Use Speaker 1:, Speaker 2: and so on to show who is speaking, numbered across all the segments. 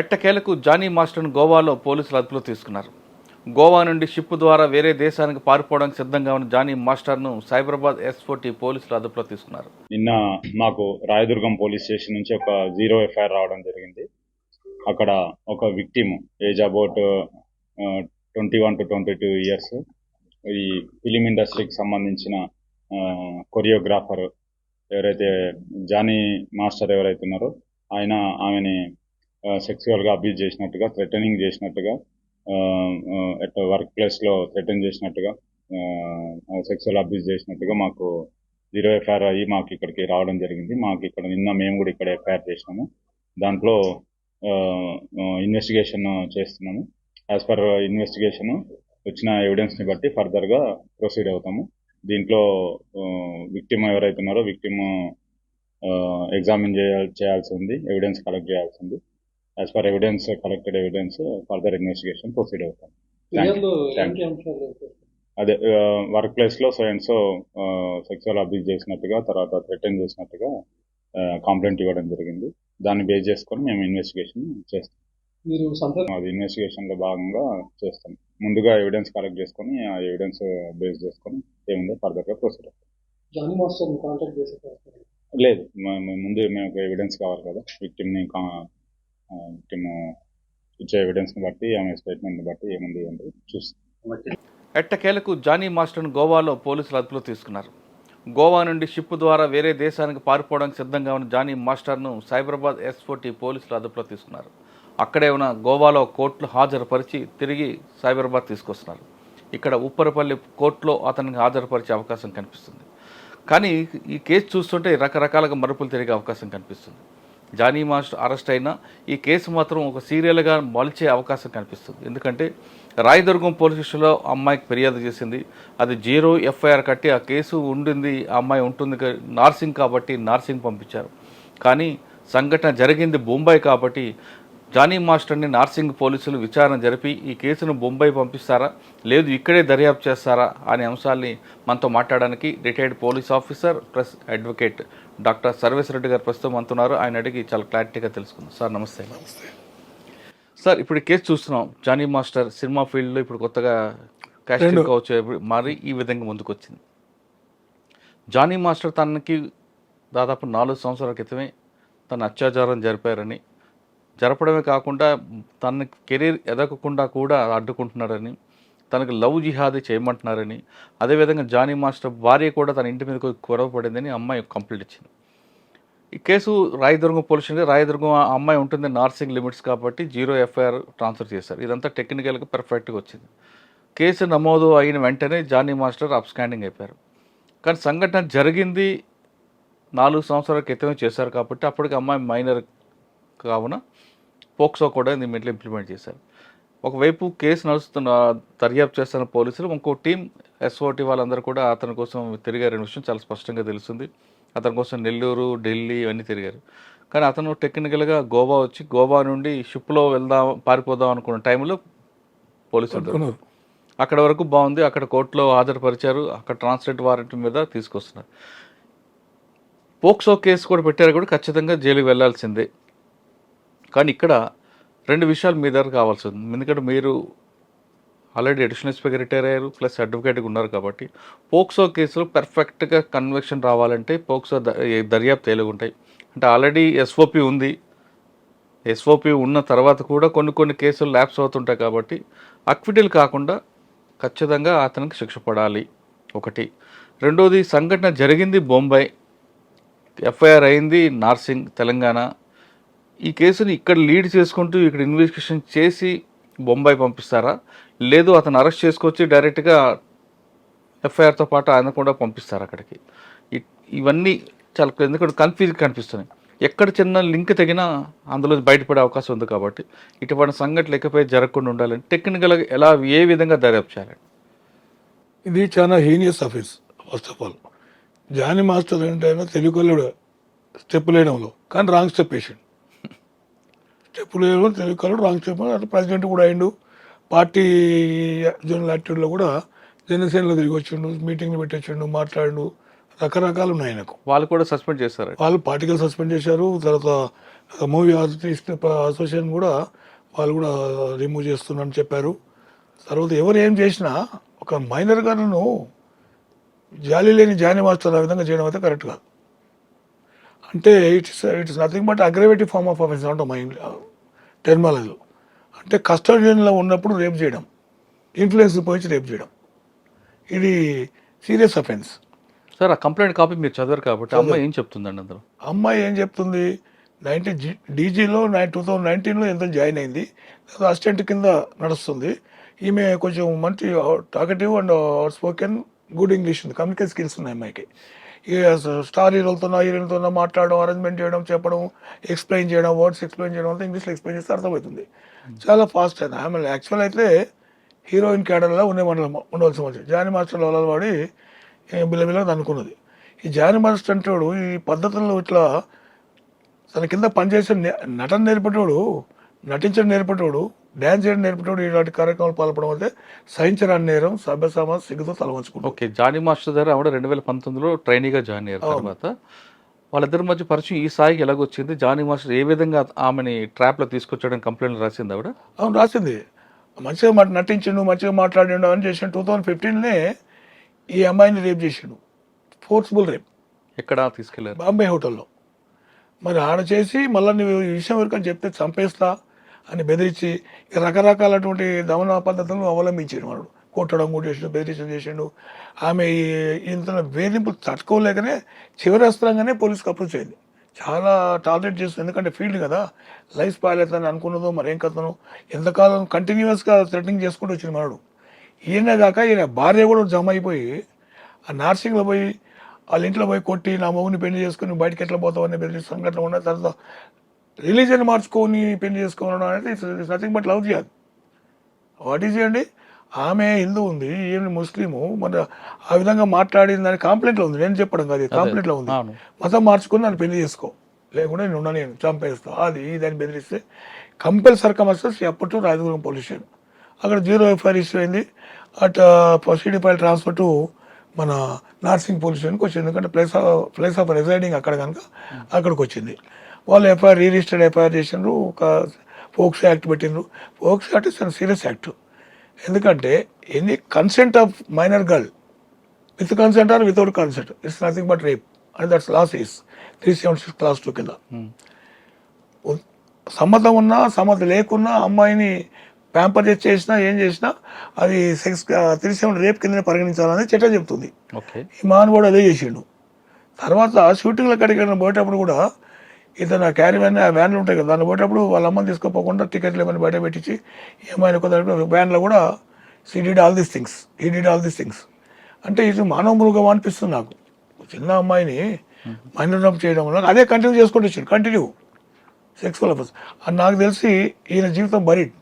Speaker 1: ఎట్టకేలకు జానీ మాస్టర్ను గోవాలో పోలీసులు అదుపులో తీసుకున్నారు. గోవా నుండి షిప్ ద్వారా వేరే దేశానికి పారిపోవడానికి సిద్ధంగా ఉన్న జానీ మాస్టర్ను సైబరాబాద్ ఎస్ఫోర్టీ పోలీసులు అదుపులో తీసుకున్నారు.
Speaker 2: నిన్న మాకు రాయదుర్గం పోలీస్ స్టేషన్ నుంచి ఒక జీరో ఎఫ్ఐఆర్ రావడం జరిగింది. అక్కడ ఒక victim age about twenty one to twenty two years ఈ ఫిలిం ఇండస్ట్రీకి సంబంధించిన కొరియోగ్రాఫర్ ఎవరైతే జానీ మాస్టర్ ఎవరైతే ఉన్నారో ఆయన ఆమెని సెక్సువల్గా అబ్యూజ్ చేసినట్టుగా థ్రెటనింగ్ చేసినట్టుగా ఎట్ వర్క్ ప్లేస్లో థ్రెటన్ చేసినట్టుగా సెక్సువల్ అబ్యూజ్ చేసినట్టుగా మాకు జీరో ఎఫ్ఐఆర్ అయ్యి మాకు ఇక్కడికి రావడం జరిగింది. మాకు ఇక్కడ నిన్న మేము కూడా ఇక్కడ ఎఫ్ఐఆర్ చేసినాము. దాంట్లో ఇన్వెస్టిగేషన్ చేస్తున్నాము. యాజ్ పర్ ఇన్వెస్టిగేషన్ వచ్చిన ఎవిడెన్స్ని బట్టి ఫర్దర్గా ప్రొసీడ్ అవుతాము. దీంట్లో విక్టిమ్ ఎవరైతే ఉన్నారో విక్టిమ్ ఎగ్జామిన్ చేయాల్ చేయాల్సి ఉంది ఎవిడెన్స్ కలెక్ట్ చేయాల్సి ఉంది. As per evidence collected evidence further investigation proceed అవుతాం అదే వర్క్ ప్లేస్లో so and so sexual abuse చేసినట్టుగా తర్వాత థ్రెటన్ చేసినట్టుగా కంప్లైంట్ ఇవ్వడం జరిగింది. దాన్ని బేస్ చేసుకొని మేము ఇన్వెస్టిగేషన్ చేస్తాం. అది ఇన్వెస్టిగేషన్లో భాగంగా చేస్తాం. ముందుగా ఎవిడెన్స్ కలెక్ట్ చేసుకొని ఆ ఎవిడెన్స్ బేస్ చేసుకొని ఏముందో ఫర్దర్గా ప్రొసీడ్ అవుతాం. లేదు ముందు మేము ఎవిడెన్స్ కావాలి కదా. విక్టిమ్ని విక్టిమ్ ఇచ్చే ఎవిడెన్స్ని బట్టి ఆమె స్టేట్మెంట్ బట్టి ఏముంది ఏంటి చూస్తాం.
Speaker 1: ఎట్టకేలకు జానీ మాస్టర్ను గోవాలో పోలీసులు అదుపులో తీసుకున్నారు. గోవా నుండి షిప్ ద్వారా వేరే దేశానికి పారిపోవడానికి సిద్ధంగా ఉన్న జానీ మాస్టర్ను సైబరాబాద్ ఎస్ఫోర్టీ పోలీసులు అదుపులో తీసుకున్నారు. అక్కడే ఉన్న గోవాలో కోర్టులో హాజరుపరిచి తిరిగి సైబరాబాద్ తీసుకొస్తున్నారు. ఇక్కడ ఉప్పరపల్లి కోర్టులో అతనికి హాజరుపరిచే అవకాశం కనిపిస్తుంది. కానీ ఈ కేసు చూస్తుంటే రకరకాలుగా మరుపులు తిరిగే అవకాశం కనిపిస్తుంది. జానీ మాస్టర్ అరెస్ట్ అయినా ఈ కేసు మాత్రం ఒక సీరియల్గా మలిచే అవకాశం కనిపిస్తుంది. ఎందుకంటే రాయదుర్గం పోలీస్ స్టేషన్లో అమ్మాయికి ఫిర్యాదు చేసింది. అది జీరో ఎఫ్ఐఆర్ కట్టి ఆ కేసు ఉండింది ఆ అమ్మాయి ఉంటుంది నార్సింగ్ కాబట్టి నార్సింగ్ పంపించారు. కానీ సంఘటన జరిగింది బొంబాయి కాబట్టి జానీ మాస్టర్ని నార్సింగ్ పోలీసులు విచారణ జరిపి ఈ కేసును బొంబాయి పంపిస్తారా? లేదు ఇక్కడే దర్యాప్తు చేస్తారా? అనే అంశాల్ని మనతో మాట్లాడడానికి retired police officer plus advocate doctor Sarvesh Reddy garu ప్రస్తుతం అంటున్నారు. ఆయన అడిగి చాలా క్లారిటీగా తెలుసుకుందాం. సార్ నమస్తే. సార్ ఇప్పుడు కేసు చూస్తున్నాం. జానీ మాస్టర్ సినిమా ఫీల్డ్లో ఇప్పుడు కొత్తగా కాస్టింగ్ వచ్చే మరి ఈ విధంగా ముందుకు వచ్చింది జానీ మాస్టర్ తనకి దాదాపు నాలుగు సంవత్సరాల క్రితమే తన అత్యాచారం జరిపారని జరపడమే కాకుండా తన కెరీర్ ఎదగకుండా కూడా అడ్డుకుంటున్నారని తనకు లవ్ జిహాదీ చేయమంటున్నారని అదేవిధంగా జానీ మాస్టర్ భార్య కూడా తన ఇంటి మీద గొడవ పడిందని అమ్మాయి కంప్లైంట్ ఇచ్చింది. ఈ case Rayadurgam police station Rayadurgam ఆ అమ్మాయి ఉంటుంది నార్సింగ్ లిమిట్స్ కాబట్టి జీరో ఎఫ్ఐఆర్ ట్రాన్స్ఫర్ చేశారు. ఇదంతా టెక్నికల్గా పర్ఫెక్ట్గా వచ్చింది. కేసు నమోదు అయిన వెంటనే జానీ మాస్టర్ అప్స్కాండింగ్ అయిపోయారు. కానీ సంఘటన జరిగింది నాలుగు సంవత్సరాల క్రితమే చేశారు కాబట్టి అప్పటికి అమ్మాయి మైనర్ కావున పోక్సో కూడా దీంట్లో ఇంప్లిమెంట్ చేశారు. ఒకవైపు కేసు నడుస్తున్న దర్యాప్తు చేస్తున్న పోలీసులు ఇంకో టీం ఎస్ఓటి వాళ్ళందరూ కూడా అతని కోసం తిరిగారనే విషయం చాలా స్పష్టంగా తెలుస్తుంది. అతని కోసం నెల్లూరు ఢిల్లీ ఇవన్నీ తిరిగారు. కానీ అతను టెక్నికల్గా గోవా వచ్చి గోవా నుండి షిప్లో వెళ్దాం పారిపోదాం అనుకున్న టైంలో పోలీసులు. అక్కడ వరకు బాగుంది అక్కడ కోర్టులో హాజరుపరిచారు అక్కడ ట్రాన్స్లేట్ వారెంట్ మీద తీసుకొస్తున్నారు. పోక్సో కేసు కూడా పెట్టారు కూడా ఖచ్చితంగా జైలుకి వెళ్ళాల్సిందే కానీ ఇక్కడ రెండు విషయాలు మీ దగ్గర కావాల్సి ఉంది. ఎందుకంటే మీరు ఆల్రెడీ అడిషనల్ స్పీకర్ రిటైర్ అయ్యారు ప్లస్ అడ్వకేట్గా ఉన్నారు కాబట్టి పోక్సో కేసులో పర్ఫెక్ట్గా కన్వెక్షన్ రావాలంటే పోక్సో ద- ఏ దర్యాప్తు ఉంటాయి. అంటే ఆల్రెడీ ఎస్ఓపి ఉంది. ఎస్ఓపి ఉన్న తర్వాత కూడా కొన్ని కొన్ని కేసులు ల్యాప్స్ అవుతుంటాయి కాబట్టి అక్విటిల్ కాకుండా ఖచ్చితంగా అతనికి శిక్ష పడాలి. ఒకటి. రెండోది సంఘటన జరిగింది బొంబాయి. ఎఫ్ఐఆర్ అయింది నార్సింగ్ తెలంగాణ. ఈ కేసుని ఇక్కడ లీడ్ చేసుకుంటూ ఇక్కడ ఇన్వెస్టిగేషన్ చేసి బొంబాయి పంపిస్తారా? లేదు అతను అరెస్ట్ చేసుకొచ్చి డైరెక్ట్గా ఎఫ్ఐఆర్తో పాటు ఆయన కూడా పంపిస్తారు అక్కడికి? ఇవన్నీ చాలా ఎందుకంటే కన్ఫ్యూజ్ కనిపిస్తున్నాయి. ఎక్కడ చిన్న లింక్ తగినా అందులో బయటపడే అవకాశం ఉంది కాబట్టి ఇటువంటి సంఘటనలు ఎక్కపై జరగకుండా ఉండాలని టెక్నికల్గా ఎలా ఏ విధంగా దర్యాప్తు చేయాలి?
Speaker 3: ఇది చాలా heinous offence first of all Jani master అంటే ఆయన తెలుగులో స్టెప్ లేడంలో. కానీ రాంగ్ స్టెప్ పేషెంట్ స్టెప్ వేయడం తెలుగులో రాంగ్ స్టెప్ అట్లా ప్రెసిడెంట్ కూడా అయిండు. పార్టీ జనరల్ యాక్టివిటీలో కూడా జనసేనలో తిరిగి వచ్చిండు. మీటింగ్లు పెట్టొచ్చిండు మాట్లాడిండు. రకరకాలు ఉన్నాయి ఆయనకు.
Speaker 1: వాళ్ళు కూడా సస్పెండ్ చేస్తారు
Speaker 3: వాళ్ళు పార్టీగా సస్పెండ్ చేశారు. తర్వాత మూవీ ఆర్టిస్ట్ అసోసియేషన్ కూడా వాళ్ళు కూడా రిమూవ్ చేస్తున్నారని చెప్పారు. తర్వాత ఎవరు ఏం చేసినా ఒక మైనర్ గాను జాలి లేని జానీ మాస్టర్ ఆ విధంగా చేయడం అయితే కరెక్ట్ కాదు. అంటే it's it's nothing but aggravated form of offence అంటే మైండ్ టెర్మాలజీలో అంటే కస్టడియన్లో ఉన్నప్పుడు రేప్ చేయడం ఇన్ఫ్లుయెన్స్ పోయించి రేప్ చేయడం. ఇది సీరియస్ అఫెన్స్
Speaker 1: సార్ ఆ కంప్లైంట్ కాపీ మీరు చదివారు కాబట్టి అమ్మాయి ఏం చెప్తుందండి అందులో?
Speaker 3: అమ్మాయి ఏం చెప్తుంది? నైన్టీన్ డీజీలో నైన్ టూ థౌజండ్ నైన్టీన్లో ఎంతో జాయిన్ అయింది. అసిస్టెంట్ కింద నడుస్తుంది. ఈమె కొంచెం మంచి talkative and spoken good English ఉంది. కమ్యూనికేషన్ స్కిల్స్ ఉన్నాయి అమ్మాయికి. స్టార్ హీరోలతో హీరోలతో మాట్లాడడం అరేంజ్మెంట్ చేయడం చెప్పడం ఎక్స్ప్లెయిన్ చేయడం వర్డ్స్ ఎక్స్ప్లెయిన్ చేయడం అంతా ఇంగ్లీష్లో ఎక్స్ప్లెయిన్ చేస్తే అర్థమవుతుంది. చాలా ఫాస్ట్ అయినా. ఆమె యాక్చువల్ అయితే హీరోయిన్ క్యాడర్లో ఉండే మండలం ఉండవలసి వచ్చింది జానీ మాస్టర్ వల్ల వాడి బిల్లబిల్ల అనుకున్నది. ఈ జానీ మాస్టర్ అంటాడు ఈ పద్ధతుల్లో ఇట్లా తన కింద పనిచేసే నటన నేర్పేటోడు నటించడం నేర్పేటోడు డ్యాన్స్ చేయడం నేర్పేటోడు ఇలాంటి కార్యక్రమాలు పాల్పడడం అయితే సహించరాని నేరం సభ్య సమాజ సిగ్గుతో తలవంచుకుంటాం.
Speaker 1: ఓకే జానీ మాస్టర్ దగ్గర ఆవిడ రెండు వేల పంతొమ్మిదిలో ట్రైనీగా జాయిన్ అయ్యారు తర్వాత. వాళ్ళిద్దరి మధ్య పరిచయం ఈ స్థాయికి ఎలాగొచ్చింది? జానీ మాస్టర్ ఏ విధంగా ఆమెని ట్రాప్లో తీసుకొచ్చాడని కంప్లైంట్ రాసింది ఆవిడ?
Speaker 3: అవును రాసింది. మంచిగా మాట నటించిండు మంచిగా మాట్లాడిండు అని చేసిండు. టూ థౌజండ్ ఫిఫ్టీన్నే ఈ అమ్మాయిని రేప్ చేసిండు. Forceful rape.
Speaker 1: ఎక్కడ తీసుకెళ్ళారు?
Speaker 3: బాంబే హోటల్లో. మరి ఆడ చేసి మళ్ళీ నువ్వు ఈ విషయం వరకు అని చెప్తే చంపేస్తా అని బెదిరించి రకరకాలటువంటి దమన పద్ధతులను అవలంబించాడు వాడు. కొట్టడం కొట్టేసాడు బెదిరించడం చేసిండు. ఆమె ఇంత వేధింపులు తట్టుకోలేకనే చివరి అస్త్రంగానే పోలీస్కి అప్రోచ్ అయింది చాలా టార్గెట్ చేస్తుంది. ఎందుకంటే ఫీల్డ్ కదా. లైఫ్ స్పాయిల్ అనుకున్నదో మరి ఏం కథను. ఎంతకాలం కంటిన్యూస్గా థ్రెటనింగ్ చేసుకుంటూ వచ్చింది మనడు. ఈయన కాక ఈయన భార్య కూడా జమ అయిపోయి ఆ నార్సింగ్లో పోయి వాళ్ళ ఇంట్లో పోయి కొట్టి నా మగుని పెళ్ళి చేసుకుని బయటకి ఎట్లా పోతావు అనే బెదిరి సంఘటన ఉన్న తర్వాత రిలీజన్ మార్చుకొని పెళ్ళి చేసుకోవడం అనేది ఇట్స్ నథింగ్ బట్ లవ్ చేయాలి వాట్ ఈజ్ అండి? ఆమె హిందూ ఉంది ఈయన ముస్లిము. మన ఆ విధంగా మాట్లాడింది అని కాంప్లైంట్లో ఉంది. నేను చెప్పడం కాదు కాంప్లైంట్లో ఉంది. మతం మార్చుకుని నన్ను పెళ్ళి చేసుకో. లేకుండా నేను ఉన్నా నేను చంపేస్తా. అది దాన్ని బెదిరిస్తే కంపెల్ సర్కమస్టర్స్ అప్పటి రాజగురం పోలీస్ అక్కడ జీరో ఎఫ్ఐఆర్ ఇష్యూ అయింది. At city file transfer to మన నార్సింగ్ పోలీస్ స్టేషన్కి వచ్చింది. ఎందుకంటే place of place of residing అక్కడ కనుక అక్కడికి వచ్చింది. వాళ్ళు ఎఫ్ఐఆర్ రిజిస్టర్డ్ ఎఫ్ఐఆర్ చేసిండ్రు ఒక ఫోక్స్ యాక్ట్ పెట్టిండ్రు. POCSO act is serious act. ఎందుకంటే any consent of minor girl with consent or without consent it's nothing but rape and that's laws is three seven six clause two కింద.
Speaker 1: Hmm.
Speaker 3: సమ్మతం ఉన్నా సమ్మతం లేకున్నా అమ్మాయిని pamper చేసినా ఏం చేసినా అది సెక్స్ త్రీ సెవెన్ రేప్ కింద పరిగణించాలని చట్టం చెప్తుంది. ఈ మానవుడు అదే చేసిండు. తర్వాత షూటింగ్ల కడిగిన పోయేటప్పుడు కూడా ఇతను క్యారీ వ్యాన్ ఆ వ్యాన్లు ఉంటాయి కదా దాన్ని పోయేటప్పుడు వాళ్ళ అమ్మని తీసుకోపోకుండా టికెట్లు ఏమైనా బయట పెట్టించి ఏమైనా కొంత వ్యాన్లో కూడా she did all these things ఈ డిడ్ ఆల్ దీస్ థింగ్స్ అంటే ఇది మానవ మృగం అనిపిస్తుంది నాకు. చిన్న అమ్మాయిని మైనం చేయడం వల్ల అదే కంటిన్యూ చేసుకుంటూ వచ్చాడు కంటిన్యూ సెక్సువల్ అఫెన్స్ అని నాకు తెలిసి ఈయన జీవితం బరీడ్.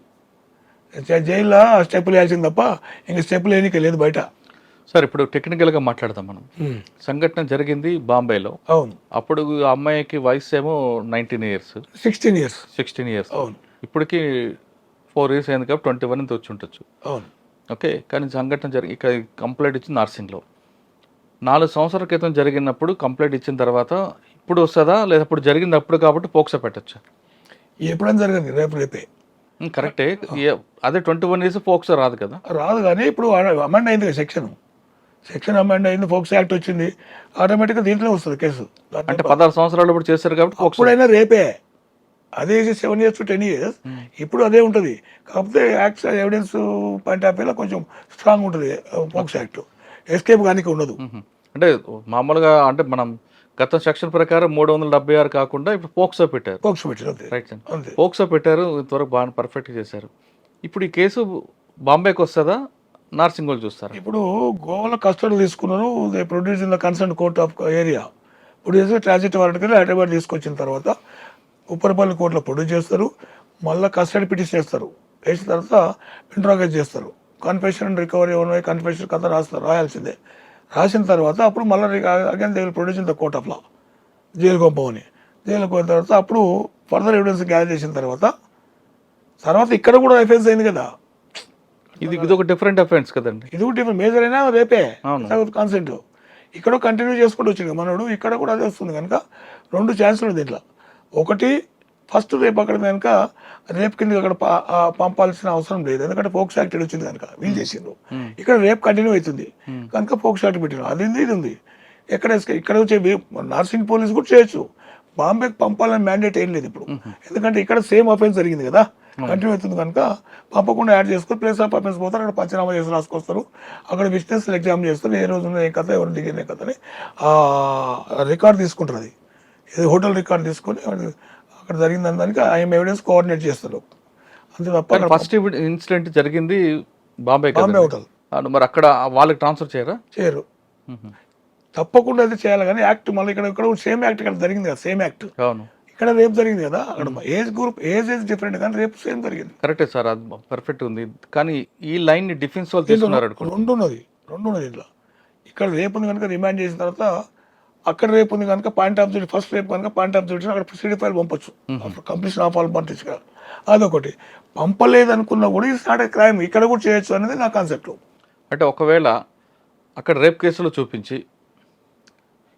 Speaker 3: జైల్లో స్టెప్పులు వేయాల్సింది తప్ప ఇంక స్టెప్పులు వేయనికే లేదు బయట.
Speaker 1: సార్ ఇప్పుడు టెక్నికల్గా మాట్లాడదాం మనం. సంఘటన జరిగింది బాంబేలో.
Speaker 3: అవును.
Speaker 1: అప్పుడు అమ్మాయికి వయసు ఏమో nineteen years
Speaker 3: sixteen years
Speaker 1: sixteen years
Speaker 3: అవును.
Speaker 1: ఇప్పటికి ఫోర్ ఇయర్స్ అయింది కాబట్టి ట్వంటీ వన్ వచ్చి ఉండొచ్చు.
Speaker 3: అవును.
Speaker 1: ఓకే కానీ సంఘటన జరిగి ఇక్కడ కంప్లైంట్ ఇచ్చింది నార్సింగ్లో. నాలుగు సంవత్సరాల క్రితం జరిగినప్పుడు కంప్లైంట్ ఇచ్చిన తర్వాత ఇప్పుడు వస్తుందా లేదా అప్పుడు జరిగింది అప్పుడు కాబట్టి పోక్సో పెట్టచ్చు?
Speaker 3: ఎప్పుడైనా జరగదు రేపు రేపే
Speaker 1: కరెక్టే. అదే ట్వంటీ వన్ ఇయర్స్ పోక్సో రాదు కదా.
Speaker 3: రాదు కానీ ఇప్పుడు అమెండ్ అయింది సెక్షన్. సెక్షన్ అమెండ్ అయింది ఫోక్స్ యాక్ట్ వచ్చింది ఆటోమేటిక్గా దీంట్లో వస్తుంది కేసు.
Speaker 1: అంటే పదహారు సంవత్సరాలు ఇప్పుడు చేశారు కాబట్టి పోక్సో
Speaker 3: అప్పుడైనా రేపే. అదే seven years to ten years ఇప్పుడు అదే ఉంటుంది. కాకపోతే యాక్ట్ ఎవిడెన్స్ పాయింట్ ఆఫ్ వ్యూలో కొంచెం స్ట్రాంగ్ ఉంటుంది ఫోక్స్ యాక్ట్. ఎస్కేప్ కానీ ఉండదు.
Speaker 1: అంటే మామూలుగా అంటే మనం గత సెక్షన్ ప్రకారం మూడు వందల డెబ్బై ఆరు కాకుండా ఇప్పుడు పోక్సో పెట్టారు.
Speaker 3: ఫోక్స్ పెట్టిన అంతే.
Speaker 1: రైట్ సార్ పోక్సో పెట్టారు ఇంతవరకు బాగా పర్ఫెక్ట్గా చేశారు. ఇప్పుడు ఈ కేసు బాంబేకి వస్తుందా? నార్సింగ్ వాళ్ళు చూస్తారు.
Speaker 3: ఇప్పుడు గోవాలో కస్టడీ తీసుకున్నారు they produce in the concern court of area. Produce transit వారెంట్కి Hyderabad తీసుకొచ్చిన తర్వాత ఉప్పరపల్లి కోర్టులో ప్రొడ్యూస్ చేస్తారు మళ్ళీ కస్టడీ పిటిషన్ చేస్తారు. వేసిన తర్వాత ఇంట్రాగేట్ చేస్తారు. కన్ఫెషన్ అండ్ రికవరీ ఉన్నాయి కన్ఫెషన్ కథ రాస్తారు రాయాల్సిందే. రాసిన తర్వాత అప్పుడు మళ్ళీ again they will produce in the court of law jail పంపమని. జైలు పోయిన తర్వాత అప్పుడు ఫర్దర్ ఎవిడెన్స్ గ్యాదర్ చేసిన తర్వాత తర్వాత ఇక్కడ కూడా ఎఫెన్స్ అయింది కదా.
Speaker 1: ఇది ఇది ఒక డిఫరెంట్ అఫెన్స్ కదండి.
Speaker 3: ఇది కూడా డిఫరెంట్ మేజర్ అయినా రేపే.
Speaker 1: అవును.
Speaker 3: కాన్సెంట్ ఇక్కడ కంటిన్యూ చేసుకుంటూ వచ్చింది మనోడు ఇక్కడ కూడా అదే వస్తుంది కనుక రెండు ఛాన్సులు దీంట్లో. ఒకటి ఫస్ట్ రేపు అక్కడ కనుక రేపు కింద అక్కడ పంపాల్సిన అవసరం లేదు. ఎందుకంటే పోక్స్ యాక్ట్ వచ్చింది కనుక వీళ్ళు చేసిండ్రు. ఇక్కడ రేపు కంటిన్యూ అవుతుంది. కనుక పోక్స్ యాక్ట్ పెట్టిన అది ఇది ఉంది. ఎక్కడ ఇక్కడ వచ్చే నర్సింగ్ పోలీస్ కూడా చేయొచ్చు. బాంబేకి పంపాలని మ్యాండేట్ ఏం లేదు ఇప్పుడు. ఎందుకంటే ఇక్కడ సేమ్ అఫెన్స్ జరిగింది కదా. కంటిన్యూ అవుతుంది కనుక పంపకుండా యాడ్ చేసుకొని ప్లేస్ ఆఫ్ అఫెన్స్ పోతారు అక్కడ పంచనామా చేసి రాసుకొస్తారు. అక్కడ విట్నెస్ ఎగ్జామ్ చేస్తారు ఏ రోజు ఏ కథ ఎవరు దిగిన కథ అని రికార్డ్ తీసుకుంటారు అది. ఇది హోటల్ రికార్డ్ తీసుకొని అక్కడ జరిగిన దానికి ఐఎం ఎవిడెన్స్ కోఆర్డినేట్ చేస్తారు. అంతే తప్ప
Speaker 1: ఫస్ట్ ఇన్సిడెంట్ జరిగింది బాంబే
Speaker 3: బాంబే హోటల్
Speaker 1: మరి అక్కడ వాళ్ళకి ట్రాన్స్ఫర్ చేయరా?
Speaker 3: చేయరు. తప్పకుండా అది చేయాలి కానీ యాక్ట్ మళ్ళీ ఇక్కడ ఇక్కడ సేమ్ యాక్ట్ ఇక్కడ జరిగింది కదా సేమ్ యాక్ట్
Speaker 1: అవును.
Speaker 3: ఇక్కడ రేపు జరిగింది కదా? అక్కడ age group age age different కానీ రేపు సేమ్ జరిగింది.
Speaker 1: కరెక్టే సార్ అది పర్ఫెక్ట్ ఉంది. కానీ ఈ లైన్ని డిఫెన్స్ వాళ్ళు తీసుకున్నారు
Speaker 3: రెండు ఉన్నది రెండు ఉన్నది ఇట్లా ఇక్కడ రేపు ఉంది కనుక రిమాండ్ చేసిన తర్వాత అక్కడ రేపు ఉంది కనుక point of duty first rape కనుక పాయింట్ ఆఫ్ డ్యూటీ అక్కడ సిడి ఫైల్ పంపొచ్చు. కంప్లీషన్ ఆఫ్ ఆల్ పంపించగా అదొకటి. పంపలేదనుకున్నా కూడా ఇది నాట్ క్రైమ్ ఇక్కడ కూడా చేయొచ్చు అనేది నా కాన్సెప్ట్
Speaker 1: అంటే ఒకవేళ అక్కడ రేప్ కేసులో చూపించి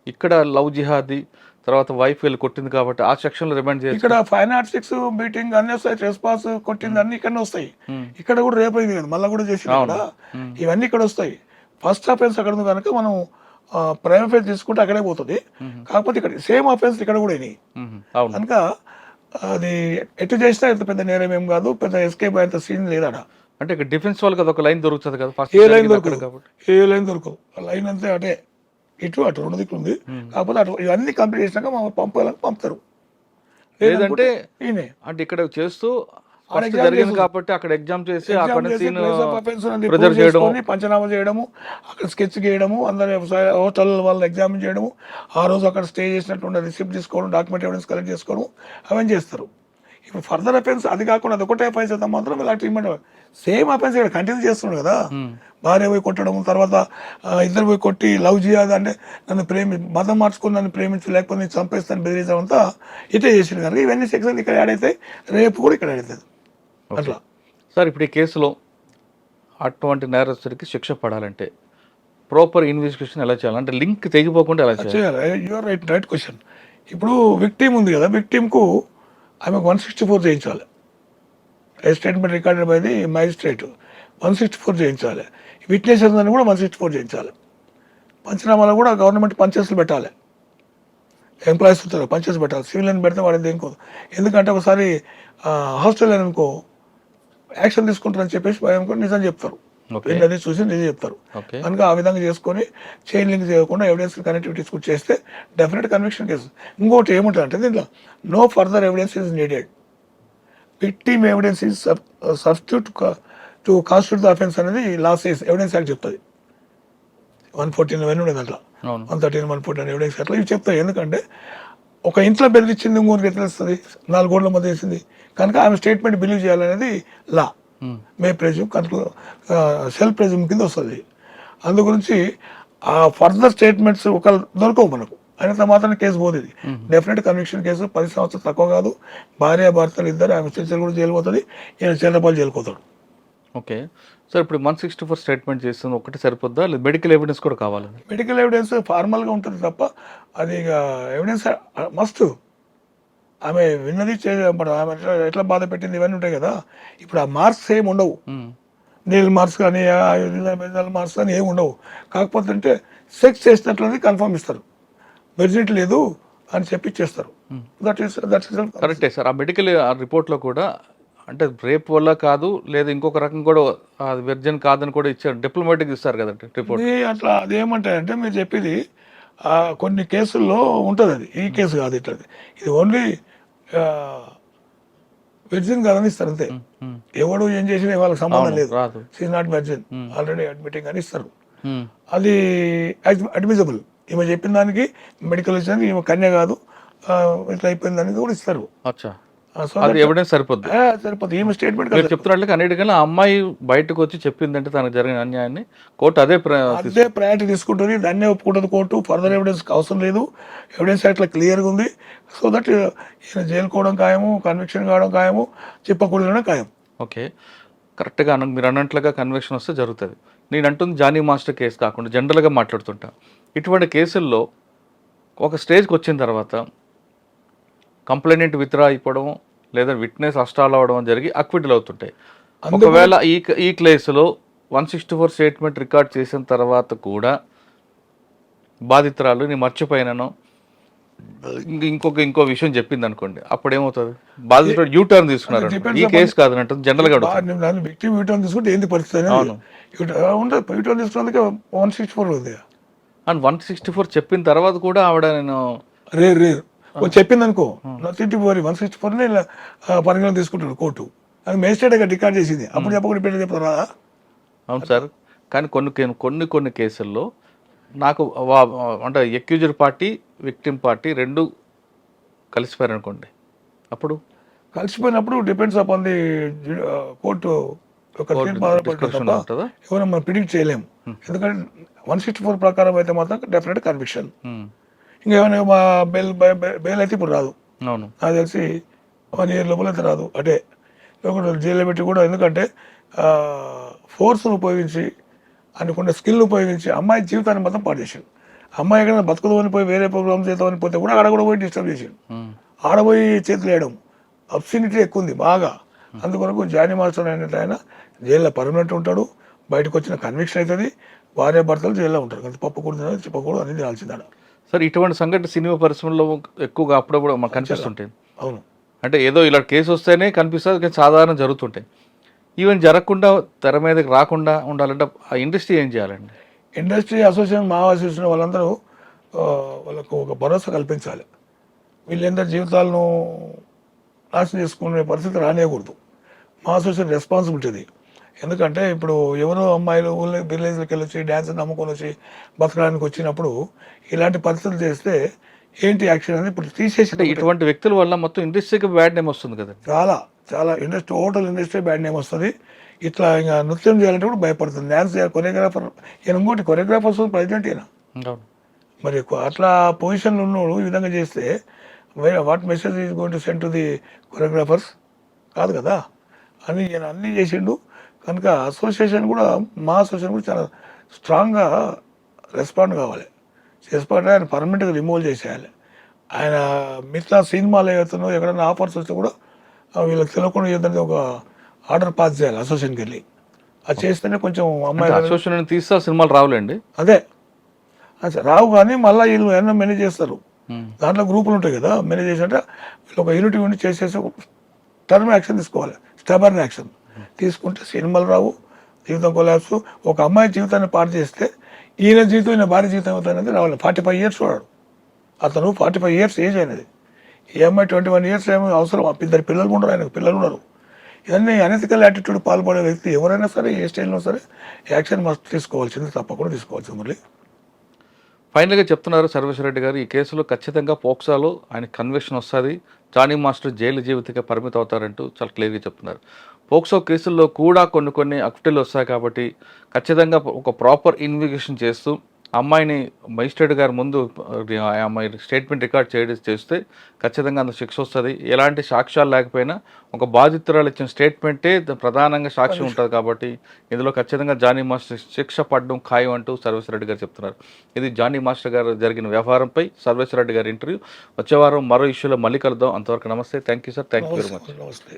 Speaker 1: ఇక్కడ లవ్ జిహాదీ తర్వాత వైఫ్ వెళ్ళి కొట్టింది కాబట్టి ఆ సెక్షన్లో రిమాండ్ చేసి
Speaker 3: ఇక్కడ ఫైవ్ నాట్ సిక్స్ మీటింగ్ అన్ని వస్తాయి రెస్పాన్స్ కొట్టింది అన్ని ఇక్కడనే వస్తాయి. ఇక్కడ కూడా రేపు అయింది కదా మళ్ళీ కూడా చేసి
Speaker 1: అవును.
Speaker 3: ఇవన్నీ ఇక్కడ వస్తాయి. ఫస్ట్ అఫెన్స్ అక్కడ ఉంది కనుక మనం ప్రైమ్ అఫెన్స్ తీసుకుంటే అక్కడే పోతుంది. కాకపోతే ఇక్కడ సేమ్ అఫెన్స్ ఇక్కడ కూడా అయినాయి. కనుక అది ఎటు చేసినా ఇంత పెద్ద నేరం ఏం కాదు పెద్ద ఎస్కేప్ అయ్యేంత సీన్ లేదాడ
Speaker 1: అంటే ఇక్కడ డిఫెన్స్ వాళ్ళకి అదొక లైన్ దొరుకుతుంది కదా ఫస్ట్
Speaker 3: ఏ లైన్ దొరకదు.
Speaker 1: కాబట్టి.
Speaker 3: ఏ లైన్ దొరకదు. ఆ లైన్ అంతే అటే. ఇటు అటు రెండు దిక్కులు ఉంది కాకపోతే అటు ఇవన్నీ కంప్లీట్ చేసినాక మమ్మల్ని పంపాలని పంపుతారు.
Speaker 1: లేదంటే అంటే ఇక్కడ చేస్తూ జరిగింది కాబట్టి అక్కడ ఎగ్జామ్ చేసి
Speaker 3: ఎగ్జామ్
Speaker 1: ప్రిజర్వ్ చేయడం
Speaker 3: పంచనామా చేయడము అక్కడ స్కెచ్ గీయడము అందరి హోటల్ వాళ్ళని ఎగ్జామిన్ చేయడము ఆ రోజు అక్కడ స్టే చేసినట్టు రిసిప్ట్ తీసుకోవడం డాక్యుమెంట్ ఎవిడెన్స్ కలెక్ట్ చేసుకోవడం అవన్నీ చేస్తారు. ఇప్పుడు ఫర్దర్ అఫెన్స్ అది కాకుండా అది ఒకటే అఫెన్స్ అయితే మాత్రం ఇలా ట్రీట్మెంట్ సేమ్ అఫెన్స్ ఇక్కడ కంటిన్యూ చేస్తున్నాడు కదా. భార్య పోయి కొట్టడం తర్వాత ఇద్దరు పోయి కొట్టి లవ్ చేయాలి అంటే నన్ను ప్రేమి మతం మార్చుకుని నన్ను ప్రేమించు లేకపోతే నేను చంపేస్తాను బెదిరించడం అంతా ఇటే చేసిండు కనుక ఇవన్నీ సెక్షన్ ఇక్కడ యాడ్ అవుతాయి రేపు కూడా ఇక్కడ యాడ్ అవుతుంది. అట్లా.
Speaker 1: సార్ ఇప్పుడు ఈ కేసులో అటువంటి నేరస్తుడికి శిక్ష పడాలంటే ప్రాపర్ ఇన్వెస్టిగేషన్ ఎలా చేయాలి? అంటే లింక్ తెగిపోకుండా ఎలా చేయాలి?
Speaker 3: చేయాలి. యువర్ రైట్ రైట్ క్వశ్చన్ ఇప్పుడు విక్టిమ్ ఉంది కదా విక్టిమ్కు ఆమెకు వన్ సిక్స్టీ ఫోర్ చేయించాలి. Statement recorded by the magistrate one sixty four చేయించాలి. విట్నెసెస్ అని కూడా వన్ సిక్స్టీ ఫోర్ చేయించాలి. పంచనామాలో కూడా గవర్నమెంట్ పంచెస్లు పెట్టాలి. ఎంప్లాయీస్ ఉంటారు పంచెస్ పెట్టాలి. సివిల్ అని పెడితే వాడిని దేనికో ఎందుకంటే ఒకసారి హాస్టల్ అనుకో యాక్షన్ తీసుకుంటారని చెప్పేసి భయం కూడా నిజం చెప్తారు. అది చూసి నిజం చెప్తారు. కనుక ఆ విధంగా చేసుకొని చైన్ లింక్ చేయకుండా ఎవిడెన్స్ కనెక్టివిటీస్ కూడా చేస్తే డెఫినెట్ కన్విక్షన్ కేసు ఇంకోటి ఏముంటుంది అంటే దీంట్లో no further evidence is needed victim evidence is substitute to constitute the offence అనేది లాస్ట్ ఎవిడెన్స్ యాక్ట్ చెప్తుంది. వన్ ఫోర్టీన్ అవన్నీ ఉండేది అట్లా one thirteen one fourteen evidence అట్లా ఇవి చెప్తాయి. ఎందుకంటే ఒక ఇంట్లో బెదిరించింది ఇంకోరికి ఎట్లా వస్తుంది నాలుగు గోడల మధ్య వేసింది. కనుక ఆమె స్టేట్మెంట్ బిలీవ్ చేయాలనేది లా. మే ప్రెజ్యూమ్ కనుక సెల్ఫ్ ప్రెజ్యూమ్ కింద వస్తుంది. అందు గురించి ఆ ఫర్దర్ స్టేట్మెంట్స్ ఒక దొరకవు మనకు. అయినంత మాత్రం కేసు పోతుంది డెఫినెట్ కన్విక్షన్ కేసు పది సంవత్సరాలు తక్కువ కాదు భార్య భర్తలు ఇద్దరు ఆమె చిన్న కూడా జైలు పోతుంది ఈయన చంద్రపాలు జైలు పోతాడు
Speaker 1: ఓకే సార్ ఇప్పుడు వన్ సిక్స్టీ ఫోర్ స్టేట్మెంట్ చేస్తుంది ఒకటి సరిపోద్దా లేదు మెడికల్ ఎవిడెన్స్ కూడా కావాలి
Speaker 3: మెడికల్ ఎవిడెన్స్ ఫార్మల్గా ఉంటుంది తప్ప అది ఇక ఎవిడెన్స్ మస్ట్ ఆమె విన్నది చే మరి ఆమె ఎట్లా బాధ పెట్టింది ఇవన్నీ ఉంటాయి కదా ఇప్పుడు ఆ మార్క్స్ ఏమి ఉండవు. నీళ్ళ మార్క్స్ కానీ మార్క్స్ కానీ ఏమి ఉండవు కాకపోతే అంటే సెక్స్ చేసినట్లది కన్ఫర్మ్ ఇస్తారు వెర్జిట్ లేదు అని చెప్పి ఇచ్చేస్తారు దట్ ఈస్ దట్ ఈస్
Speaker 1: కరెక్టే సార్. ఆ మెడికల్ రిపోర్ట్లో కూడా అంటే రేప్ వల్ల కాదు లేదా ఇంకొక రకం కూడా అది వెర్జన్ కాదని కూడా ఇచ్చారు. డిప్లొమాటిక్ ఇస్తారు కదండి రిపోర్ట్.
Speaker 3: అట్లా అది ఏమంటాయంటే మీరు చెప్పేది కొన్ని కేసుల్లో ఉంటుంది అది. ఈ కేసు కాదు ఇట్లా ఇది ఓన్లీ వెర్జిన్ కాదని ఇస్తారు అంతే. ఎవడు ఏం చేసినా వాళ్ళకి సంబంధం లేదు. She's not virgin already admitting అని ఇస్తారు. అది అడ్మిజబుల్ ఈమె చెప్పిన దానికి మెడికల్ ఇచ్చిన ఈమె కన్య కాదు. ఇట్లా అయిపోయిన దానికి కూడా ఇస్తారు.
Speaker 1: ఎవిడెన్స్ సరిపోద్ది.
Speaker 3: ఆ, సరిపోతుంది ఈమె స్టేట్మెంట్
Speaker 1: మీరు చెప్తున్నట్లుగా అన్నిటికన్నా ఆ అమ్మాయి బయటకు వచ్చి చెప్పిందంటే తనకు జరిగిన అన్యాయాన్ని కోర్టు అదే
Speaker 3: అదే ప్రయారిటీ తీసుకుంటుంది. దాన్నే ఒప్పుకుంటుంది కోర్టు. ఫర్దర్ ఎవిడెన్స్ అవసరం లేదు. ఎవిడెన్స్ అట్లా క్లియర్గా ఉంది. సో దట్ ఈయన జైలుకోవడం ఖాయము కన్విక్షన్ కావడం ఖాయము చెప్పకూడదనే ఖాయం.
Speaker 1: ఓకే. కరెక్ట్గా మీరు అన్నట్లుగా కన్వెక్షన్ వస్తే జరుగుతుంది. నేను అంటుంది జానీ మాస్టర్ కేసు కాకుండా జనరల్గా మాట్లాడుతుంటా. ఇటువంటి కేసుల్లో ఒక స్టేజ్కి వచ్చిన తర్వాత కంప్లైంట్ విత్డ్రా అయిపోవడం లేదా విట్నెస్ అష్టాలు అవడం జరిగి అక్విటల్ అవుతుంటాయి. ఒకవేళ ఈ ఈ కేసులో one sixty four statement record చేసిన తర్వాత కూడా బాధితురాలు నేను మర్చిపోయినాను. ఇంక- ఇంకొక ఇంకో విషయం చెప్పింది అనుకోండి అప్పుడు ఏమవుతుంది బాధితుడు యూ టర్న్ తీసుకున్నారు ఈ కేసు కాదన్నట్టు
Speaker 3: జనరల్గా తీసుకుంటే ఏంది పరిస్థితి. యూటర్న్ ఉంటుంది యూటర్న్ తీసుకున్నందుకే వన్ సిక్స్టీ ఫోర్ ఉంది
Speaker 1: అండ్ వన్ సిక్స్టీ ఫోర్ చెప్పిన తర్వాత కూడా ఆవిడ నేను
Speaker 3: రేర్ రేర్ చెప్పింది అనుకో nothing for one sixty four పరిగణన తీసుకుంటాడు కోర్టు. అది మేజిస్ట్రేట్ రికార్డ్ చేసింది. అప్పుడు చెప్పకుండా పెట్టి చెప్తారా
Speaker 1: అవును సార్. కానీ కొన్ని కొన్ని- కొన్ని కేసుల్లో నాకు అంటే ఎక్యూజర్ పార్టీ విక్టిమ్ పార్టీ రెండు కలిసిపోయారు అనుకోండి అప్పుడు?
Speaker 3: కలిసిపోయినప్పుడు డిపెండ్స్ అపాన్ ది కోర్టు ఒక? ఎవరైనా మనం ప్రిడిక్ట్ చేయలేము ఎందుకంటే వన్ సిక్స్టీ ఫోర్ ప్రకారం అయితే మాత్రం డెఫినెట్ కన్విక్షన్
Speaker 1: ఉమ్,
Speaker 3: ఇంకా ఏమైనా మా బెయిల్ బెయిల్ అయితే ఇప్పుడు రాదు. నాకు తెలిసి వన్ ఇయర్ లోపల అయితే రాదు. అంటే జైల్లో పెట్టి కూడా ఎందుకంటే ఫోర్స్ను ఉపయోగించి అనుకున్న స్కిల్ ఉపయోగించి అమ్మాయి జీవితాన్ని మొత్తం చేసిండు అమ్మాయి ఎక్కడ బతుకుదు అని పోయి వేరే ప్రోగ్రామ్ చేద్దామని పోతే కూడా ఆడ కూడా పోయి డిస్టర్బ్ చేసిండు ఆడపోయి చేతులు వేయడం అబ్సినిటీ ఎక్కువ ఉంది బాగా. అందుకొరకు జానీ మాస్టర్ అనేది ఆయన జైల్లో పర్మనెంట్ ఉంటాడు బయటకు వచ్చిన కన్విక్షన్ అవుతుంది భార్య భర్తలు జైల్లో ఉంటారు. కానీ పప్పు కూడా చెప్పకూడదు అనేది తినాల్సిందాడ.
Speaker 1: సార్ ఇటువంటి సంఘటన సినిమా పరిశ్రమలో ఎక్కువగా అప్పుడప్పుడు మాకు కనిపిస్తుంటాయి.
Speaker 3: అవును.
Speaker 1: అంటే ఏదో ఇలా కేసు వస్తేనే కనిపిస్తుంది కానీ సాధారణ జరుగుతుంటాయి. ఈవెన్ జరగకుండా తెర మీదకి రాకుండా ఉండాలంటే ఆ ఇండస్ట్రీ ఏం చేయాలండి?
Speaker 3: ఇండస్ట్రీ అసోసియేషన్ మా అసోసియేషన్ వాళ్ళందరూ వాళ్ళకు ఒక భరోసా కల్పించాలి. వీళ్ళందరి జీవితాలను నాశనం చేసుకునే పరిస్థితి రానియకూడదు. మా అసోసియేషన్ రెస్పాన్సిబిలిటీ ఎందుకంటే ఇప్పుడు ఎవరో అమ్మాయిలు ఊళ్ళో విలేజ్కి వెళ్ళి వచ్చి డ్యాన్స్ నమ్ముకొని వచ్చి బతకడానికి వచ్చినప్పుడు ఇలాంటి పరిస్థితులు చేస్తే ఏంటి యాక్షన్ అని ఇప్పుడు తీసేసి
Speaker 1: ఇటువంటి వ్యక్తుల వల్ల మొత్తం ఇండస్ట్రీకి బ్యాడ్ నేమ్ వస్తుంది కదండి.
Speaker 3: చాలా చాలా industry hotel industry bad name వస్తుంది. ఇట్లా ఇంకా నృత్యం చేయాలంటే కూడా భయపడుతుంది. డ్యాన్స్ చేయాలి కొరియోగ్రాఫర్ ఈయన ఇంకోటి కొరియోగ్రాఫర్స్ ప్రెసిడెంట్ ఈయన. మరి అట్లా పొజిషన్లో ఉన్నోడు ఈ విధంగా చేస్తే what message is going to send to the choreographers కాదు కదా. అని ఈయన అన్నీ చేసిండు. కనుక అసోసియేషన్ కూడా మా అసోసియేషన్ కూడా చాలా స్ట్రాంగ్గా రెస్పాండ్ కావాలి. రెస్పాండ్ ఆయన పర్మనెంట్గా రిమూవ్ చేసేయాలి. ఆయన మిగతా సినిమాలు ఏవైతున్నాయో ఎక్కడైనా ఆఫర్స్ వస్తే కూడా వీళ్ళకి తెలియకుండా ఏదంటే ఒక ఆర్డర్ పాస్ చేయాలి అసోసియేషన్కి వెళ్ళి. అది చేస్తేనే కొంచెం అమ్మాయి
Speaker 1: అసోసియేషన్ తీస్తే సినిమాలు రావులేండి?
Speaker 3: అదే. రావు కానీ మళ్ళీ వీళ్ళు ఏమన్నా మేనేజ్ చేస్తారు. దాంట్లో గ్రూపులు ఉంటాయి కదా మేనేజ్ చేసినట్టే వీళ్ళు ఒక యూనిటీ ఉండి చేసేసి టర్మ్ యాక్షన్ తీసుకోవాలి. స్టబర్న్ యాక్షన్ తీసుకుంటే సినిమాలు రావు జీవితం కొలాప్స్. ఒక అమ్మాయి జీవితాన్ని పాడు చేస్తే ఈయన జీవితం ఈయన భార్య జీవితం అవుతుంది రావాలి. ఫార్టీ ఫైవ్ ఇయర్స్ వాడు అతను ఫార్టీ ఫైవ్ ఇయర్స్ ఏజ్ అయినది. ఈ అమ్మాయి ట్వంటీ వన్ ఇయర్స్ ఏమో అవసరం. ఇద్దరు పిల్లలు కూడా ఆయనకు పిల్లలు ఉన్నారు ఇవన్నీ అనెథికల్ యాటిట్యూడ్ పాల్పడే వ్యక్తి ఎవరైనా సరే ఏ స్టైల్లో సరే యాక్షన్ మస్ట్ తీసుకోవాల్సింది తప్పకుండా తీసుకోవాల్సింది మళ్ళీ
Speaker 1: ఫైనల్గా చెప్తున్నారు సర్వేశ్వరరెడ్డి గారు ఈ కేసులో ఖచ్చితంగా పోక్సాలో ఆయన కన్వెక్షన్ వస్తుంది. జానీ మాస్టర్ జైలు జీవితంగా పరిమితం అవుతారంటూ చాలా క్లియర్గా చెప్తున్నారు. పోక్సో కేసుల్లో కూడా కొన్ని కొన్ని అక్టిలు వస్తాయి కాబట్టి ఖచ్చితంగా ఒక ప్రాపర్ ఇన్వెస్టిగేషన్ చేస్తూ అమ్మాయిని మజిస్ట్రేట్ గారి ముందు ఆ అమ్మాయి స్టేట్మెంట్ రికార్డ్ చేయడం చేస్తే ఖచ్చితంగా అంత శిక్ష వస్తుంది. ఎలాంటి సాక్ష్యాలు లేకపోయినా ఒక బాధితురాలు ఇచ్చిన స్టేట్మెంటే ప్రధానంగా సాక్షి ఉంటుంది కాబట్టి ఇందులో ఖచ్చితంగా జానీ మాస్టర్ శిక్ష పడడం ఖాయం అంటూ సర్వేశ్వరరెడ్డి గారు చెప్తున్నారు. ఇది జానీ మాస్టర్ గారు జరిగిన వ్యవహారంపై సర్వేశ్వరరెడ్డి గారి ఇంటర్వ్యూ. వచ్చే వారం మరో ఇష్యూలో మళ్ళీ కలుద్దాం. అంతవరకు నమస్తే. Thank you sir. Thank you very much.
Speaker 3: నమస్తే.